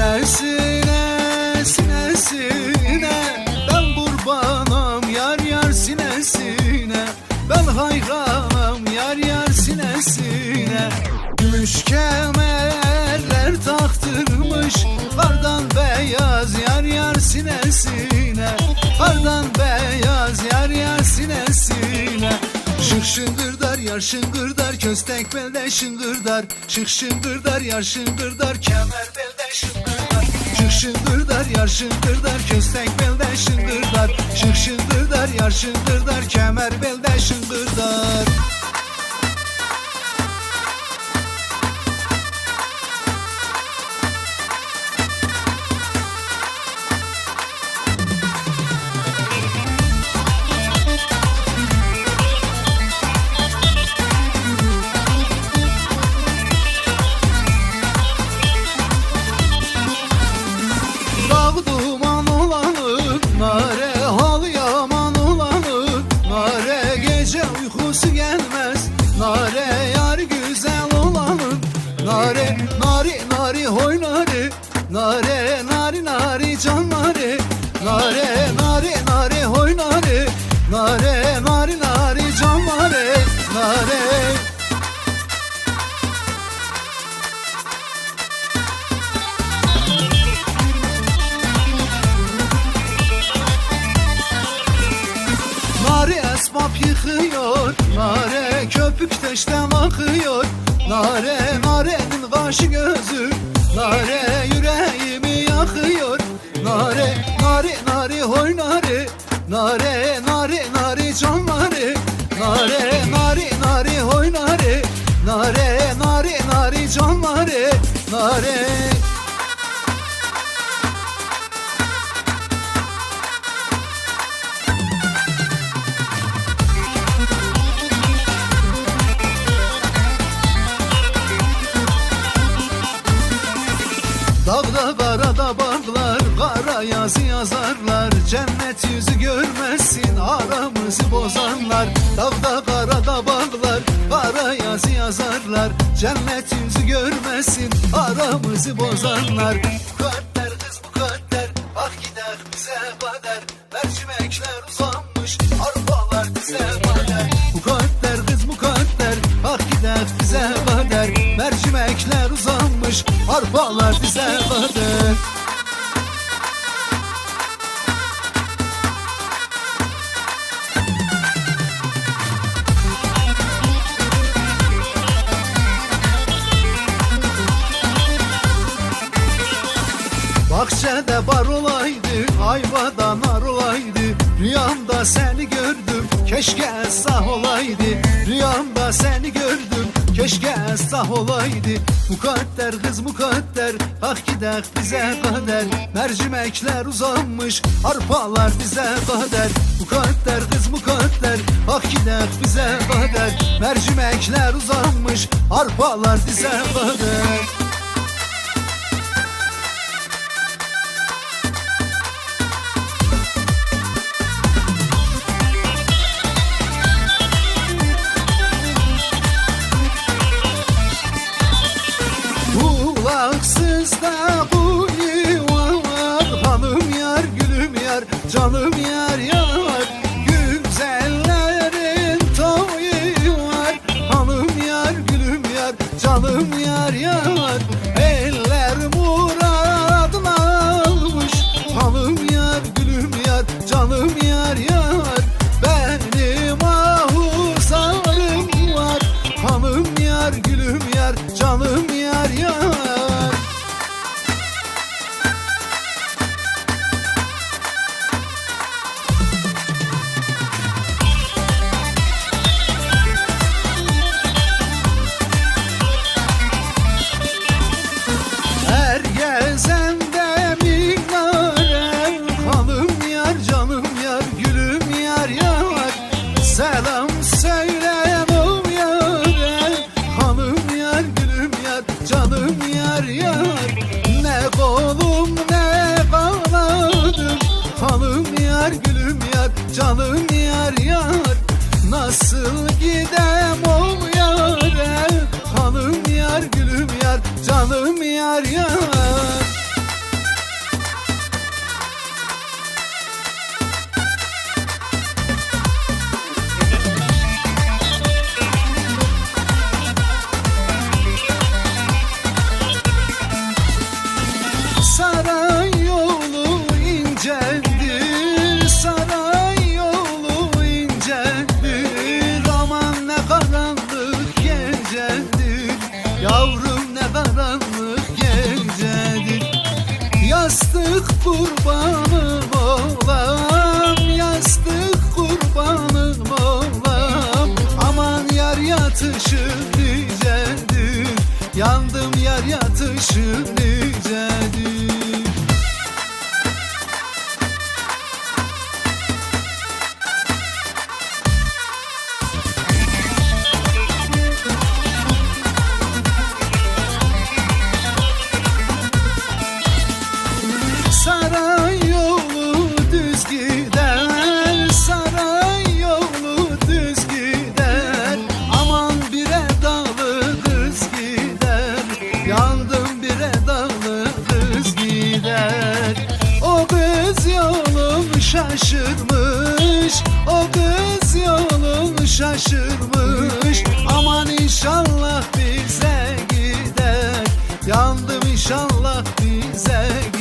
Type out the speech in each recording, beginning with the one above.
Sinersine, sinersine. Ben kurbanım yar yar sinesine. Ben hayranım yar yar sinesine. Gümüş kemerler taktırmış. Kardan beyaz yar yar sinesine. Kardan beyaz yar yar sinesine. Şık şıngırdar yar şıngırdar köstek belde şıngırdar. Şık şıngırdar yar şıngırdar kemer belde Şık şıngırdar yar şıngırdar Köstek belde şıngırdar. Şık şıngırdar yar şıngırdar Kemer belde şıngırdar yıkıyor. Nare köpük teşten akıyor. Nare narenin kaşı gözü. Nare yüreğimi yakıyor. Nare nare nare hoy nare. Nare nare nare can nare Nare nare hoy nare. Nare nare nare can nare Cennet yüzü görmezsin Aramızı bozanlar. Dağda karada bağlar Kara yazı yazarlar. Cennet yüzü görmezsin Aramızı bozanlar. Mukadder kız mukadder Bak gider bize kader Mercimekler uzanmış Arbalar bize kader Mukadder kız mukadder Bak gider bize kader Mercimekler uzanmış Arpalar bize kader Bahçede bar olaydı, ayvada nar olaydı. Rüyamda seni gördüm, keşke sah olaydı. Rüyamda seni gördüm, keşke sah olaydı. Mukadder kız mukadder, hak gider bize kader. Mercimekler uzanmış, arpalar bize kader. Mukadder kız mukadder, hak gider bize kader. Mercimekler uzanmış, arpalar bize kader yar canım yar yar. Nasıl gidem ol yare Halım yar gülüm yar canım yar yar. Yastık kurbanım oğlam Yastık kurbanım oğlam Aman yar yatışım nicedir Yandım yar yatışım nicedir. şaşırmış O kız yolun şaşırmış. Aman inşallah bize gider Yandım inşallah bize gider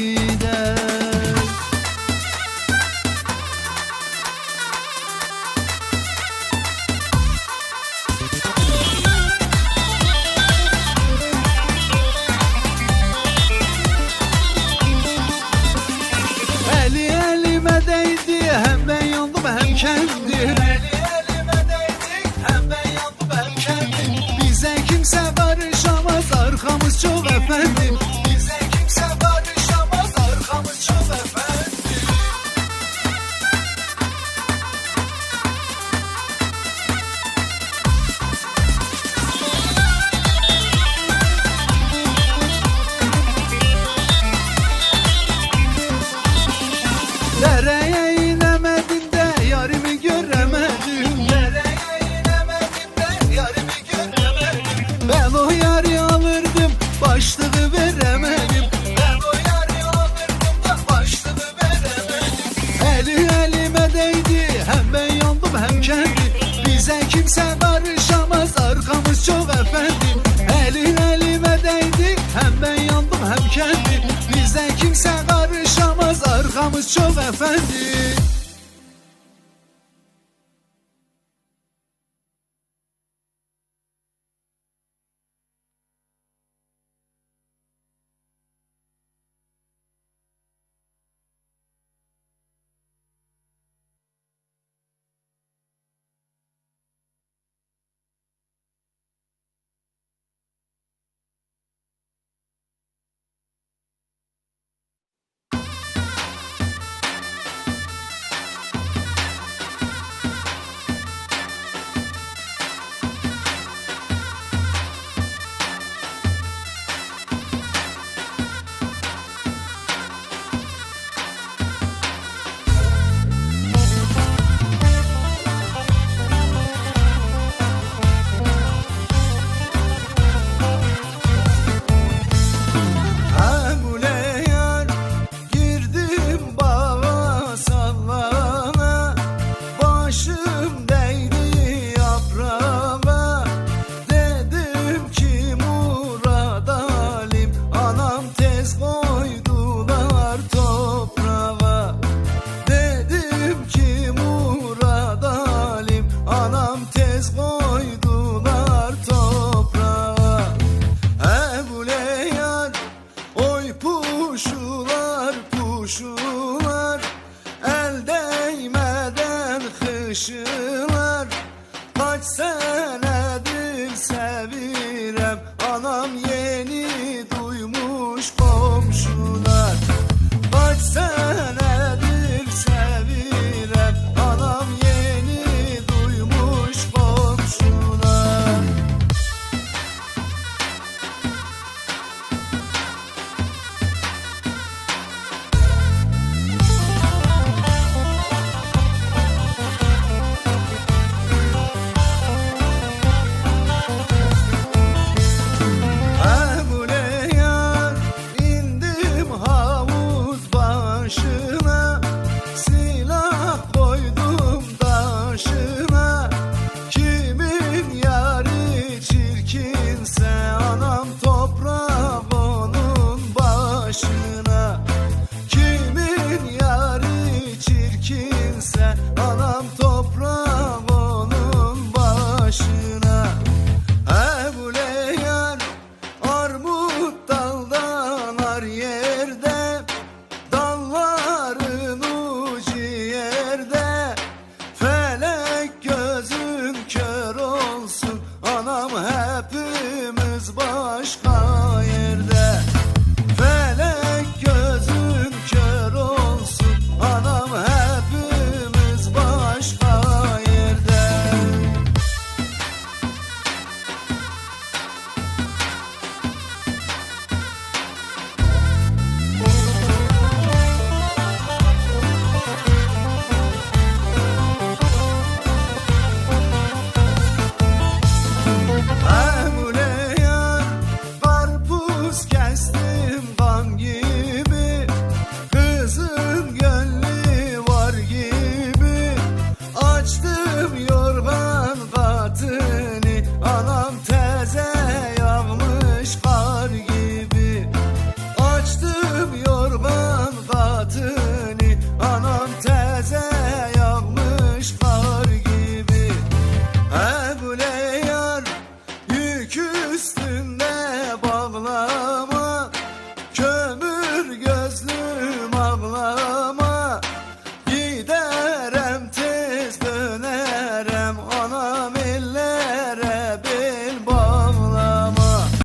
çok efendi. Kuşular kuşular El değmeden hışılar Kaç sene